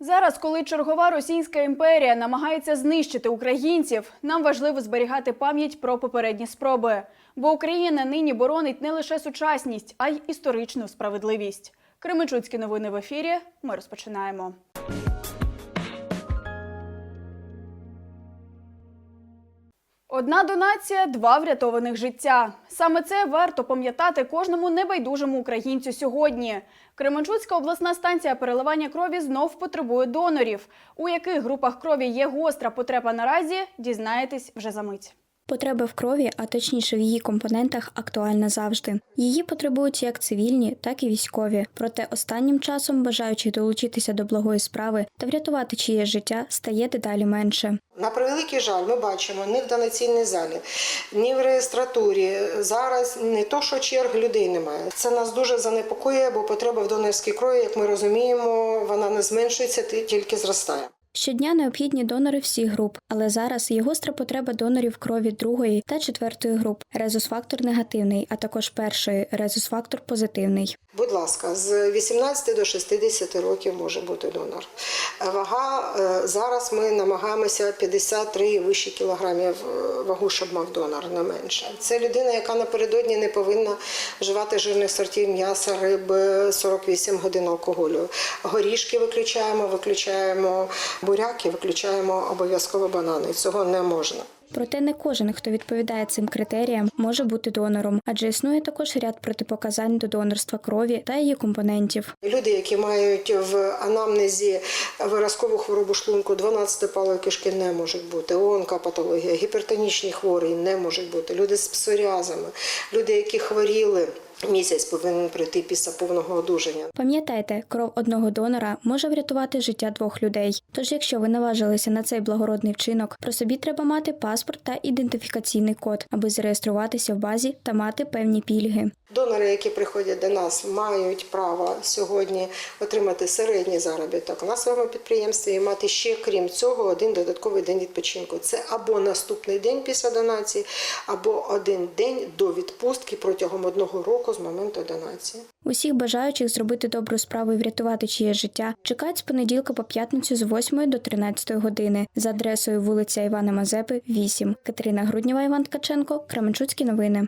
Зараз, коли чергова російська імперія намагається знищити українців, нам важливо зберігати пам'ять про попередні спроби. Бо Україна нині боронить не лише сучасність, а й історичну справедливість. Кременчуцькі новини в ефірі. Ми розпочинаємо. Одна донація, два врятованих життя. Саме це варто пам'ятати кожному небайдужому українцю сьогодні. Кременчуцька обласна станція переливання крові знов потребує донорів. У яких групах крові є гостра потреба наразі, дізнаєтесь вже за мить. Потреба в крові, а точніше в її компонентах, актуальна завжди. Її потребують як цивільні, так і військові. Проте останнім часом бажаючих долучитися до благої справи та врятувати чиєсь життя стає дедалі менше. На превеликий жаль, ми бачимо ні в донаційній залі, ні в реєстратурі. Зараз не то, що черг людей немає. Це нас дуже занепокоює, бо потреба в донорській крові, як ми розуміємо, вона не зменшується, тільки зростає. Щодня необхідні донори всіх груп, але зараз є гостра потреба донорів крові другої та четвертої груп. Резус-фактор негативний, а також першої резус-фактор позитивний. Будь ласка, з 18 до 60 років може бути донор. Вага е, зараз ми намагаємося 53 і вище кілограмів е, вагу, щоб мав донор, не менше. Це людина, яка напередодні не повинна вживати жирних сортів м'яса, риби, 48 годин алкоголю. Горішки виключаємо, виключаємо буряки, виключаємо обов'язково банани. Цього не можна. Проте не кожен, хто відповідає цим критеріям, може бути донором, адже існує також ряд протипоказань до донорства крові та її компонентів. Люди, які мають в анамнезі виразкову хворобу шлунку, 12 палої кишки не можуть бути, онкопатологія, гіпертонічні хворі не можуть бути, люди з псоріазами, люди, які хворіли. Місяць повинен прийти після повного одужання. Пам'ятайте, кров одного донора може врятувати життя двох людей. Тож, якщо ви наважилися на цей благородний вчинок, про собі треба мати паспорт та ідентифікаційний код, аби зареєструватися в базі та мати певні пільги. Донори, які приходять до нас, мають право сьогодні отримати середній заробіток на своєму підприємстві і мати ще крім цього один додатковий день відпочинку. Це або наступний день після донації, або один день до відпустки протягом одного року з моменту донації. Усіх бажаючих зробити добру справу і врятувати чиєсь життя чекають з понеділка по п'ятницю з 8 до 13 години за адресою вулиця Івана Мазепи, 8. Катерина Груднєва, Іван Ткаченко, Кременчуцькі новини.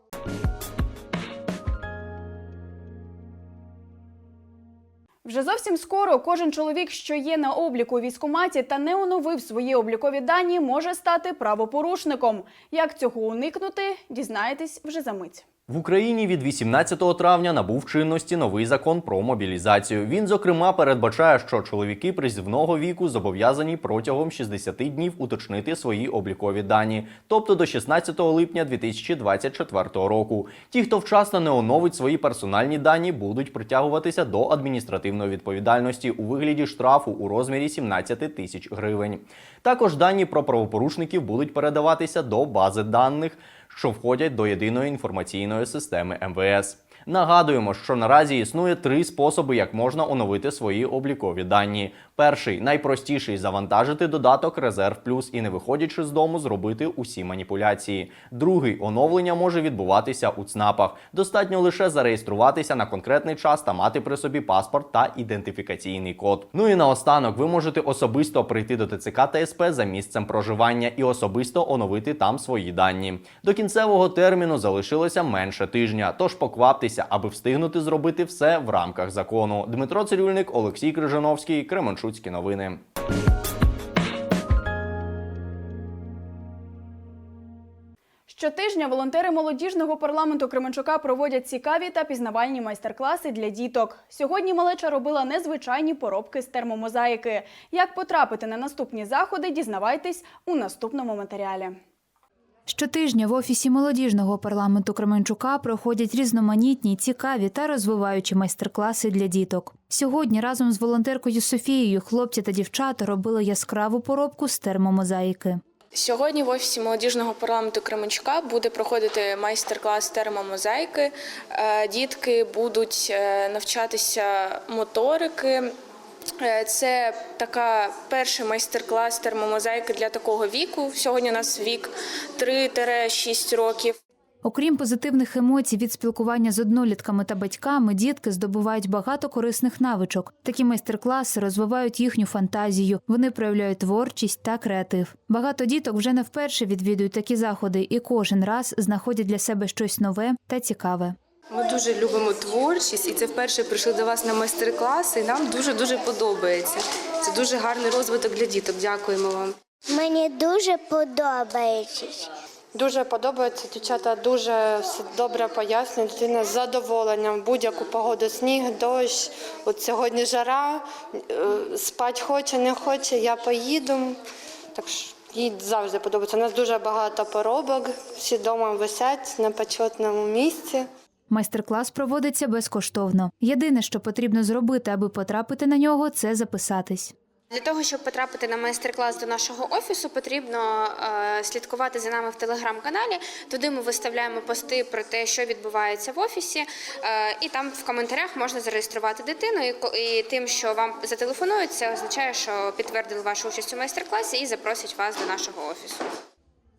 Вже зовсім скоро кожен чоловік, що є на обліку у військкоматі та не оновив свої облікові дані, може стати правопорушником. Як цього уникнути, дізнаєтесь вже за мить. В Україні від 18 травня набув чинності новий закон про мобілізацію. Він, зокрема, передбачає, що чоловіки призивного віку зобов'язані протягом 60 днів уточнити свої облікові дані, тобто до 16 липня 2024 року. Ті, хто вчасно не оновить свої персональні дані, будуть притягуватися до адміністративної відповідальності у вигляді штрафу у розмірі 17 тисяч гривень. Також дані про правопорушників будуть передаватися до бази даних що входять до єдиної інформаційної системи МВС. Нагадуємо, що наразі існує три способи, як можна оновити свої облікові дані. Перший найпростіший завантажити додаток Резерв Плюс і, не виходячи з дому, зробити усі маніпуляції. Другий оновлення може відбуватися у ЦНАПах. Достатньо лише зареєструватися на конкретний час та мати при собі паспорт та ідентифікаційний код. Ну і наостанок ви можете особисто прийти до ТЦК та СП за місцем проживання і особисто оновити там свої дані. До кінцевого терміну залишилося менше тижня, тож покваптеся, аби встигнути зробити все в рамках закону. Дмитро Цирюльник, Олексій Крижановський, Кременчуцькі новини. Щотижня волонтери молодіжного парламенту Кременчука проводять цікаві та пізнавальні майстер-класи для діток. Сьогодні малеча робила незвичайні поробки з термомозаїки. Як потрапити на наступні заходи, дізнавайтесь у наступному матеріалі. Щотижня в офісі молодіжного парламенту Кременчука проходять різноманітні, цікаві та розвиваючі майстер-класи для діток. Сьогодні разом з волонтеркою Софією хлопці та дівчата робили яскраву поробку з термомозаїки. Сьогодні в офісі молодіжного парламенту Кременчука буде проходити майстер-клас термомозаїки. Е, Дітки будуть е, навчатися моторики. Е, Це така перший майстер-клас термомозаїки для такого віку. Сьогодні у нас вік 3-6 років. Окрім позитивних емоцій від спілкування з однолітками та батьками, дітки здобувають багато корисних навичок. Такі майстер-класи розвивають їхню фантазію, вони проявляють творчість та креатив. Багато діток вже не вперше відвідують такі заходи і кожен раз знаходять для себе щось нове та цікаве. Ми дуже любимо творчість, і це вперше прийшли до вас на майстер-клас, і нам дуже дуже подобається. Це дуже гарний розвиток для діток. Дякуємо вам. Мені дуже подобається. Дуже подобається. Дівчата дуже все добре пояснюють. Дитина з задоволенням будь-яку погоду, сніг, дощ. От сьогодні жара, е, спать хоче, не хоче, я поїду. Так що їй завжди подобається. У нас дуже багато поробок, всі вдома висять на почетному місці. Майстер-клас проводиться безкоштовно. Єдине, що потрібно зробити, аби потрапити на нього, це записатись. Для того, щоб потрапити на майстер-клас до нашого офісу, потрібно е, слідкувати за нами в телеграм-каналі. Туди ми виставляємо пости про те, що відбувається в офісі, е, і там в коментарях можна зареєструвати дитину. І, тим, що вам зателефонують, це означає, що підтвердили вашу участь у майстер-класі і запросять вас до нашого офісу.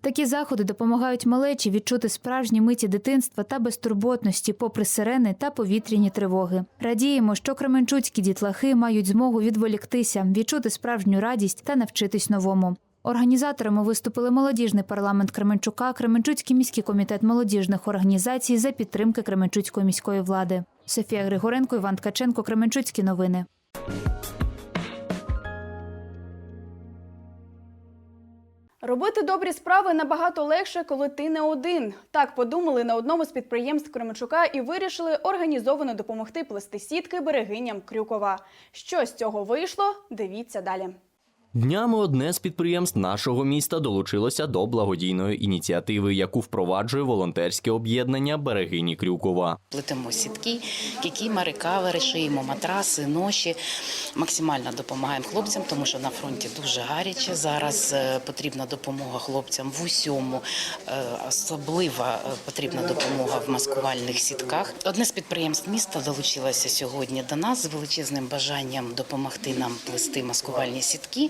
Такі заходи допомагають малечі відчути справжні миті дитинства та безтурботності, попри сирени та повітряні тривоги. Радіємо, що кременчуцькі дітлахи мають змогу відволіктися, відчути справжню радість та навчитись новому. Організаторами виступили молодіжний парламент Кременчука, Кременчуцький міський комітет молодіжних організацій за підтримки Кременчуцької міської влади. Софія Григоренко, Іван Ткаченко, Кременчуцькі новини. Робити добрі справи набагато легше, коли ти не один. Так подумали на одному з підприємств Кременчука і вирішили організовано допомогти плести сітки берегиням Крюкова. Що з цього вийшло? Дивіться далі. Днями одне з підприємств нашого міста долучилося до благодійної ініціативи, яку впроваджує волонтерське об'єднання Берегині Крюкова. Плетемо сітки, кікіма, рекавери, шиємо матраси, ноші. Максимально допомагаємо хлопцям, тому що на фронті дуже гаряче. Зараз е, потрібна допомога хлопцям в усьому. Е, Особлива е, потрібна допомога в маскувальних сітках. Одне з підприємств міста долучилося сьогодні до нас з величезним бажанням допомогти нам плести маскувальні сітки.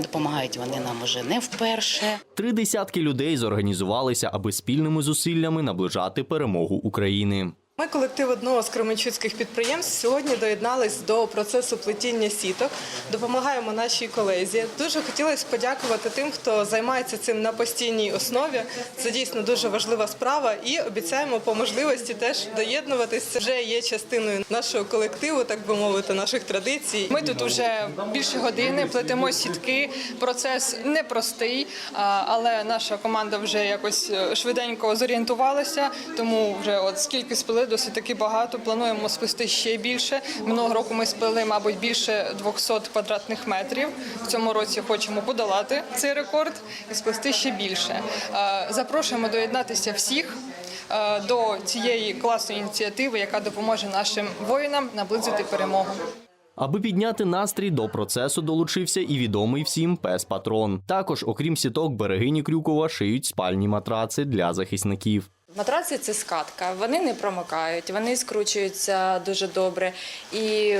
Допомагають вони нам уже не вперше. Три десятки людей зорганізувалися, аби спільними зусиллями наближати перемогу України. Ми, колектив одного з кременчуцьких підприємств, сьогодні доєднались до процесу плетіння сіток. Допомагаємо нашій колезі. Дуже хотілося подякувати тим, хто займається цим на постійній основі. Це дійсно дуже важлива справа, і обіцяємо по можливості теж доєднуватись. Це вже є частиною нашого колективу, так би мовити, наших традицій. Ми тут уже більше години плетемо сітки. Процес непростий, але наша команда вже якось е, швиденько зорієнтувалася. Тому вже от скільки сплели, досить таки багато. Плануємо сплести ще більше. Минулого року ми сплели, мабуть, більше 200 квадратних метрів. В цьому році хочемо подолати цей рекорд і сплести ще більше. Е, Запрошуємо доєднатися всіх. е, До цієї класної ініціативи, яка допоможе нашим воїнам наблизити перемогу. Аби підняти настрій до процесу долучився і відомий всім пес Патрон. Також, окрім сіток, берегині Крюкова шиють спальні матраци для захисників. Матраси це скатка. Вони не промикають, вони скручуються дуже добре і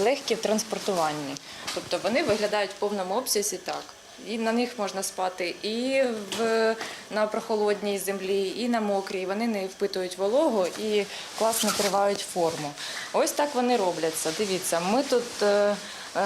легкі в транспортуванні. Тобто вони виглядають в повному обсязі так. І на них можна спати і в, на прохолодній землі, і на мокрій. Вони не впитують вологу і класно тривають форму. Ось так вони робляться. Дивіться, ми тут е,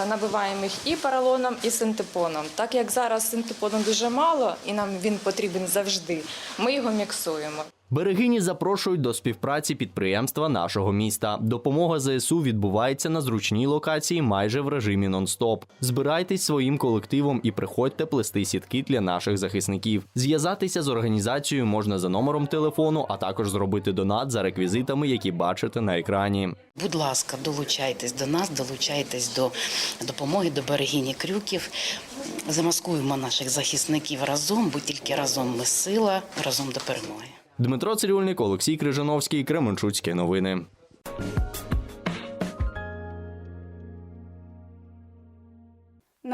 набиваємо їх і поролоном, і синтепоном. Так як зараз синтепону дуже мало, і нам він потрібен завжди, ми його міксуємо. Берегині запрошують до співпраці підприємства нашого міста. Допомога ЗСУ відбувається на зручній локації майже в режимі нон-стоп. Збирайтесь своїм колективом і приходьте плести сітки для наших захисників. Зв'язатися з організацією можна за номером телефону, а також зробити донат за реквізитами, які бачите на екрані. Будь ласка, долучайтесь до нас, долучайтесь до допомоги до берегині крюків. Замаскуємо наших захисників разом, бо тільки разом ми сила, разом до перемоги. Дмитро Цирюльник, Олексій Крижановський, Кременчуцькі новини.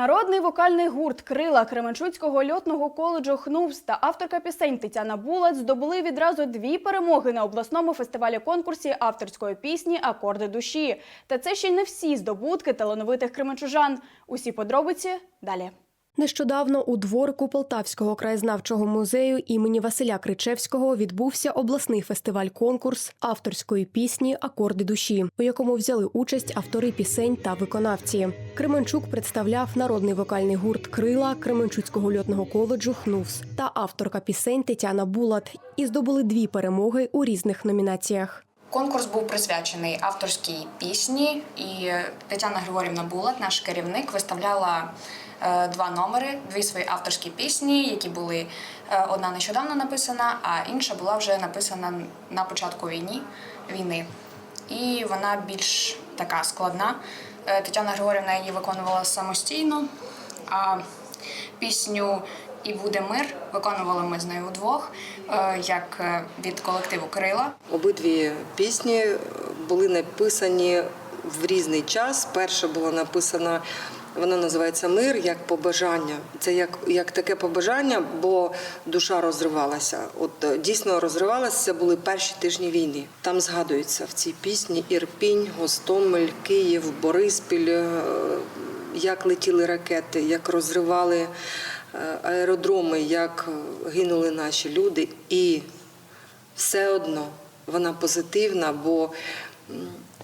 Народний вокальний гурт Крила Кременчуцького льотного коледжу ХНУВС та авторка пісень Тетяна Булат здобули відразу дві перемоги на обласному фестивалі конкурсі авторської пісні Акорди душі. Та це ще й не всі здобутки талановитих кременчужан. Усі подробиці далі. Нещодавно у дворику Полтавського краєзнавчого музею імені Василя Кричевського відбувся обласний фестиваль-конкурс авторської пісні Акорди душі, у якому взяли участь автори пісень та виконавці. Кременчук представляв народний вокальний гурт Крила Кременчуцького льотного коледжу Хнувс та авторка пісень Тетяна Булат і здобули дві перемоги у різних номінаціях. Конкурс був присвячений авторській пісні, і Тетяна Григорівна Булат, наш керівник, виставляла е, два номери, дві свої авторські пісні, які були е, одна нещодавно написана, а інша була вже написана на початку війни. війни. І вона більш така складна. Е, Тетяна Григорівна її виконувала самостійно, а пісню І буде мир виконували ми з нею вдвох, е, як е, від колективу Крила. Обидві пісні були написані в різний час. Перша була написана, вона називається Мир як побажання. Це як, як таке побажання, бо душа розривалася. От е, дійсно розривалася. Це були перші тижні війни. Там згадується в цій пісні Ірпінь, Гостомель, Київ, Бориспіль. Як летіли ракети, як розривали аеродроми, як е, гинули наші люди, і все одно вона позитивна, бо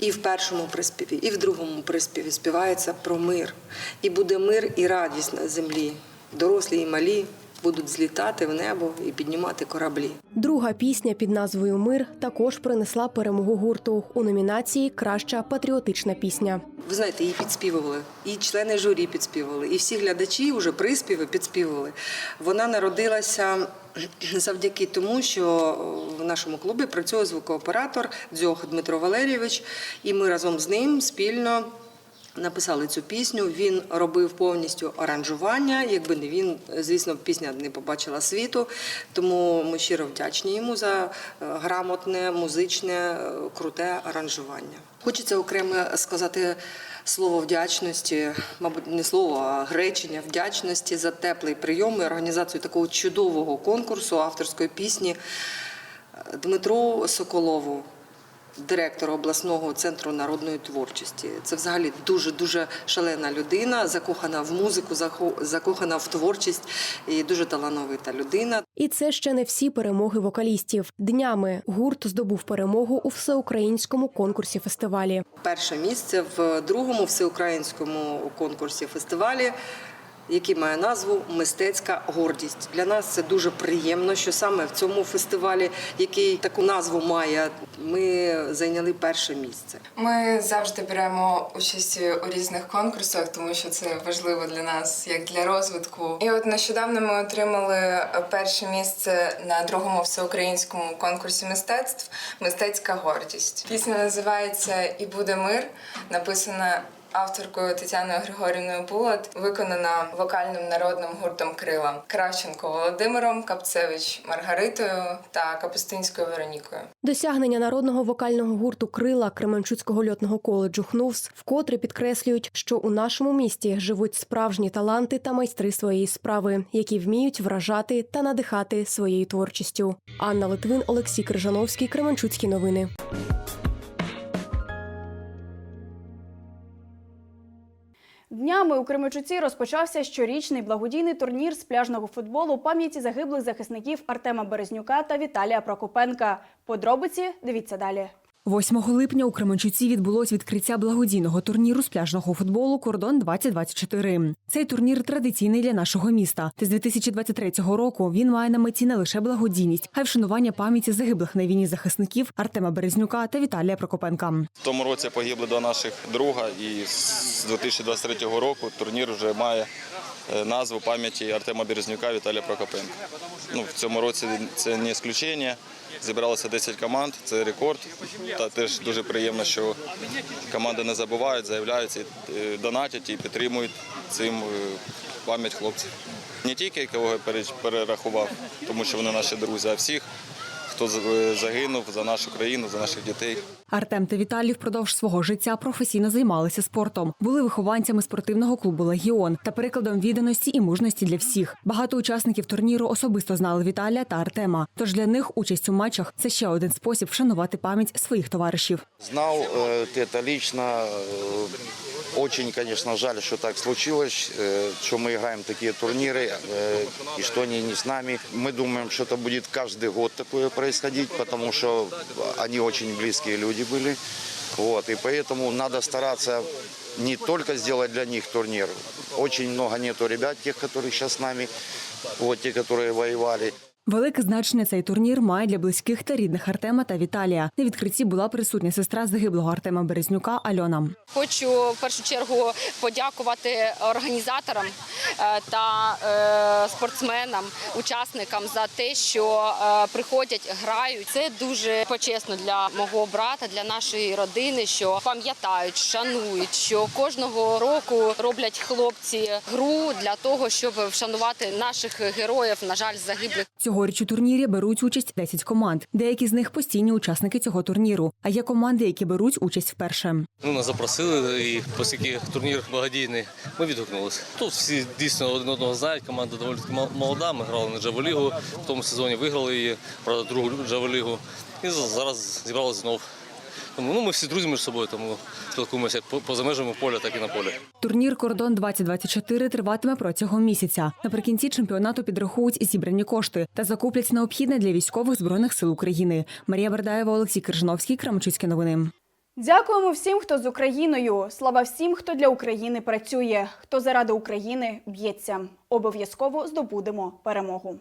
і в першому приспіві, і в другому приспіві співається про мир. І буде мир і радість на землі. Дорослі і малі будуть злітати в небо і піднімати кораблі. Друга пісня під назвою Мир також принесла перемогу гурту у номінації Краща патріотична пісня. Ви знаєте, її підспівували, і члени журі підспівували, і всі глядачі вже приспіви підспівували. Вона народилася завдяки тому, що в нашому клубі працює звукооператор Дзьох Дмитро Валерійович, і ми разом з ним спільно. Написали цю пісню. Він робив повністю аранжування. Якби не він, звісно, пісня не побачила світу. Тому ми щиро вдячні йому за е, грамотне, музичне, е, круте аранжування. Хочеться окремо сказати слово вдячності, мабуть, не слово, а гречення вдячності за теплий прийом і організацію такого чудового конкурсу авторської пісні Дмитру Соколову директора обласного центру народної творчості. Це взагалі дуже дуже шалена людина, закохана в музику, закохана в творчість і дуже талановита людина. І це ще не всі перемоги вокалістів. Днями гурт здобув перемогу у всеукраїнському конкурсі фестивалі. Перше місце в другому всеукраїнському конкурсі фестивалі. Який має назву Мистецька гордість для нас це дуже приємно, що саме в цьому фестивалі, який таку назву має, ми зайняли перше місце. Ми завжди беремо участь у різних конкурсах, тому що це важливо для нас, як для розвитку. І от нещодавно ми отримали перше місце на другому всеукраїнському конкурсі мистецтв Мистецька гордість. Пісня називається І буде мир, написана. Авторкою Тетяною Григорівною Булат виконана вокальним народним гуртом Крила Кравченко Володимиром, Капцевич Маргаритою та Капустинською Веронікою. Досягнення народного вокального гурту Крила Кременчуцького льотного коледжу Хнувс вкотре підкреслюють, що у нашому місті живуть справжні таланти та майстри своєї справи, які вміють вражати та надихати своєю творчістю. Анна Литвин, Олексій Крижановський, Кременчуцькі новини. Днями у Кременчуці розпочався щорічний благодійний турнір з пляжного футболу пам'яті загиблих захисників Артема Березнюка та Віталія Прокопенка. Подробиці дивіться далі. 8 липня у Кременчуці відбулось відкриття благодійного турніру з пляжного футболу Кордон 2024 Цей турнір традиційний для нашого міста. Та з 2023 року він має на меті не лише благодійність, а й вшанування пам'яті загиблих на війні захисників Артема Березнюка та Віталія Прокопенка. В тому році погибли два наших друга, і з 2023 року турнір вже має е, назву пам'яті Артема Березнюка Віталія Прокопенка. Ну, в цьому році це не ісключення. Зібралося 10 команд, це рекорд. Та теж дуже приємно, що команди не забувають, заявляються, е, донатять і підтримують цим е, пам'ять хлопців. Не тільки кого я перерахував, тому що вони наші друзі, а всіх, хто з- е, загинув за нашу країну, за наших дітей. Артем та Віталій впродовж свого життя професійно займалися спортом, були вихованцями спортивного клубу Легіон та прикладом відданості і мужності для всіх. Багато учасників турніру особисто знали Віталія та Артема. Тож для них участь у матчах це ще один спосіб вшанувати пам'ять своїх товаришів. Знал э, ты это лично. Э, Очень, конечно, жаль, что так случилось, э, что мы играем такие турниры э, и что они не с нами. Мы думаем, что это будет каждый год такое происходить, потому что они очень близкие люди были. Вот, и поэтому надо стараться не только сделать для них турнир. Очень много нету ребят, тех, которые сейчас с нами, вот те, которые воевали. Велике значення цей турнір має для близьких та рідних Артема та Віталія. На відкритті була присутня сестра загиблого Артема Березнюка Альона. Хочу в першу чергу подякувати організаторам е, та е, спортсменам, учасникам за те, що е, приходять, грають. Це дуже почесно для мого брата, для нашої родини, що пам'ятають, шанують, що кожного року роблять хлопці гру для того, щоб вшанувати наших героїв, на жаль, загиблих. Цьогоріч у турнірі беруть участь 10 команд. Деякі з них постійні учасники цього турніру. А є команди, які беруть участь вперше. Ну, нас запросили, і оскільки турнір благодійний, ми відгукнулися. Тут всі дійсно один одного знають. Команда доволі молода. Ми грали на Джаволігу. В тому сезоні виграли її, правда, другу Джаволігу. І за- зараз зібрали знов. Тому ну, ми всі друзі між собою, тому спілкуємося як поза межами поля, так і на полі. Турнір Кордон 2024 триватиме протягом місяця. Наприкінці чемпіонату підрахують зібрані кошти та закуплять необхідне для військових збройних сил України. Марія Бердаєва, Олексій Крижановський, Крамчуцькі новини. Дякуємо всім, хто з Україною. Слава всім, хто для України працює, хто заради України б'ється. Обов'язково здобудемо перемогу.